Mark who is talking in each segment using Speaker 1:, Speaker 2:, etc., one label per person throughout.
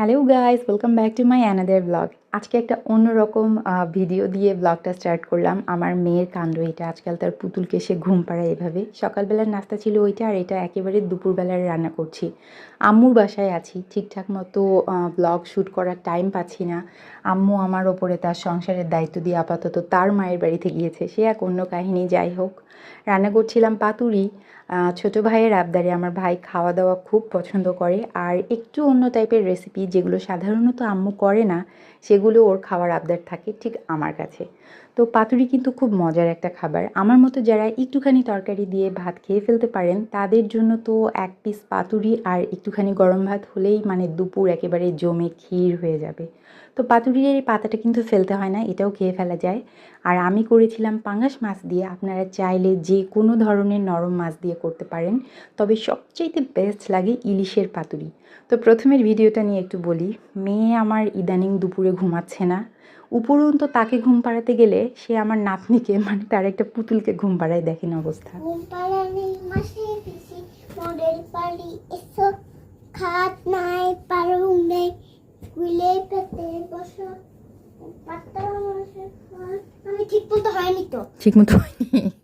Speaker 1: Hello guys welcome back to my another blog আজকে একটা অন্যরকম ভিডিও দিয়ে ব্লগটা স্টার্ট করলাম। আমার মেয়ের কাণ্ড এটা। আজকাল তার পুতুলকে সে ঘুম পাড়ায় এভাবে। সকালবেলার নাস্তা ছিল ওইটা আর এটা একেবারে দুপুরবেলার রান্না করছি। আম্মুর বাসায় আছি। ঠিকঠাক মতো ব্লগ শ্যুট করার টাইম পাচ্ছি না। আম্মু আমার ওপরে তার সংসারের দায়িত্ব দিয়ে আপাতত তার মায়ের বাড়িতে গিয়েছে। সে এক অন্য কাহিনী, যাই হোক। রান্না করছিলাম পাতুরি। ছোট ভাইয়ের আবদারে আমার ভাই খাওয়া দাওয়া খুব পছন্দ করে। আর একটু অন্য টাইপের রেসিপি যেগুলো সাধারণত আম্মু করে না, সেগুলো ওর খাওয়ার আবদার থাকে ঠিক আমার কাছে। তো পাতুরি কিন্তু খুব মজার একটা খাবার। আমার মতো যারা একটুখানি তরকারি দিয়ে ভাত খেয়ে ফেলতে পারেন, তাদের জন্য তো এক পিস পাতুরি আর একটুখানি গরম ভাত হলেই মানে দুপুর একেবারে জমে ক্ষীর হয়ে যাবে। তো পাতুরির এই পাতাটা কিন্তু ফেলতে হয় না, এটাও খেয়ে ফেলা যায়। আর আমি করেছিলাম পাঙ্গাস মাছ দিয়ে, আপনারা চাইলে যে কোনো ধরনের নরম মাছ দিয়ে করতে পারেন, তবে সবচাইতে বেস্ট লাগে ইলিশের পাতুরি। তো প্রথমের ভিডিওটা নিয়ে একটু বলি, মেয়ে আমার ইদানিং দুপুরে ঘুমাচ্ছে না উপরন্ত তাকে ঘুম পাড়াতে গেলে সে আমার নাতনিকে মানে তার একটা পুতুলকে ঘুম পাড়ায় দেখেন অবস্থা
Speaker 2: পারি খাট নাই নেই স্কুলে পেতে বসো পাত্তা মানুষের ঘর। আমি ঠিক মতো হয়নি তো
Speaker 1: ঠিক মতো হয়নি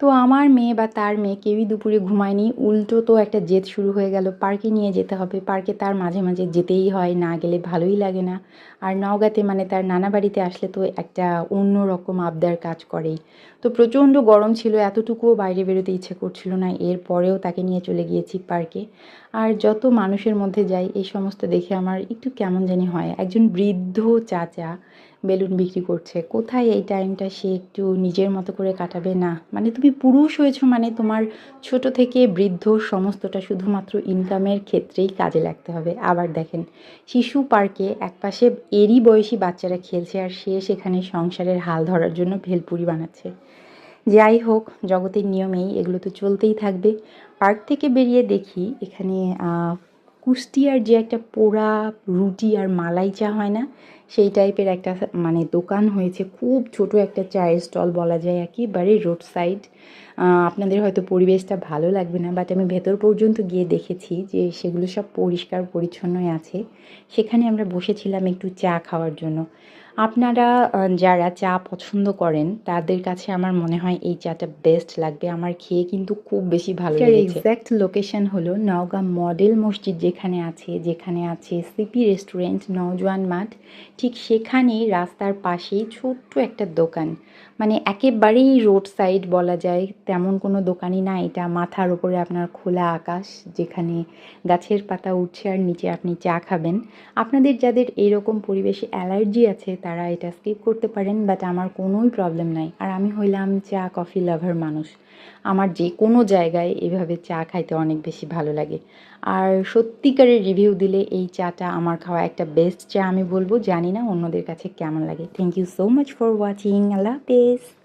Speaker 1: তো আমার মেয়ে বা তার মেয়ে কেউই দুপুরে ঘুমায়নি। উল্টো তো একটা জেদ শুরু হয়ে গেল, পার্কে নিয়ে যেতে হবে। পার্কে তার মাঝে মাঝে যেতেই হয়, না গেলে ভালোই লাগে না। আর নওগাঁতে মানে তার নানা বাড়িতে আসলে তো একটা অন্য রকম আবদার কাজ করেই। তো প্রচণ্ড গরম ছিল, এতটুকুও বাইরে বেরোতে ইচ্ছে করছিল না। এরপরেও তাকে নিয়ে চলে গিয়েছি পার্কে। আর যত মানুষের মধ্যে যাই, এই সমস্ত দেখে আমার একটু কেমন জানি হয়। একজন বৃদ্ধ চাচা বেলুন বিক্রি করছে। কোথায় এই টাইমটা সে একটু নিজের মতো করে কাটাবে? না। মানে তুমি পুরুষ হয়েছো মানে তোমার ছোট থেকে বৃদ্ধ সমস্তটা শুধুমাত্র ইনকামের ক্ষেত্রেই কাজে লাগতে হবে। আবার দেখেন, শিশু পার্কে একপাশে এরই বয়সী বাচ্চারা খেলছে আর সে সেখানে সংসারের হাল ধরার জন্য ভেলপুরি বানাচ্ছে। যাই হোক, জগতের নিয়মেই এগুলো তো চলতেই থাকবে। পার্ক থেকে বেরিয়ে দেখি এখানে কুষ্টিয়ার যে একটা পোড়া রুটি আর মালাই চা হয় না সেই টাইপের একটা মানে দোকান হয়েছে। খুব ছোট একটা চায়ের স্টল বলা যায় একেবারে রোড সাইড আপনাদের হয়তো পরিবেশটা ভালো লাগবে না বাট আমি ভেতর পর্যন্ত গিয়ে দেখেছি যে সেগুলো সব পরিষ্কার পরিচ্ছন্নই আছে। সেখানে আমরা বসেছিলাম একটু চা খাওয়ার জন্য। আপনারা যারা চা পছন্দ করেন তাদের কাছে আমার মনে হয় এই চাটা বেস্ট লাগবে। আমার খেয়ে কিন্তু খুব বেশি ভালো লেগেছে। এক্স্যাক্ট লোকেশন হলো নওগাঁ মডেল মসজিদ যেখানে আছে যেখানে আছে সিপি রেস্টুরেন্ট নওজোয়ান মাঠ ঠিক সেখানেই রাস্তার পাশেই ছোট্ট একটা দোকান। মানে একেবারেই রোড সাইড বলা যায়, তেমন কোনো দোকানই না এটা। মাথার উপরে আপনার খোলা আকাশ, যেখানে গাছের পাতা উঠছে আর নিচে আপনি চা খাবেন। আপনাদের যাদের এরকম পরিবেশে অ্যালার্জি আছে, তারা এটা স্কিপ করতে পারেন বাট আমার কোনোই প্রবলেম নাই। আর আমি হইলাম চা কফি লাভার মানুষ। আমার যে কোনো জায়গায় এভাবে চা খাইতে অনেক বেশি ভালো লাগে। আর সত্যিকারের রিভিউ দিলে এই চাটা আমার খাওয়া একটা বেস্ট চা আমি বলব। জানি না অন্যদের কাছে কেমন লাগে। Thank you so much for watching আল্লাহ হাফেজ।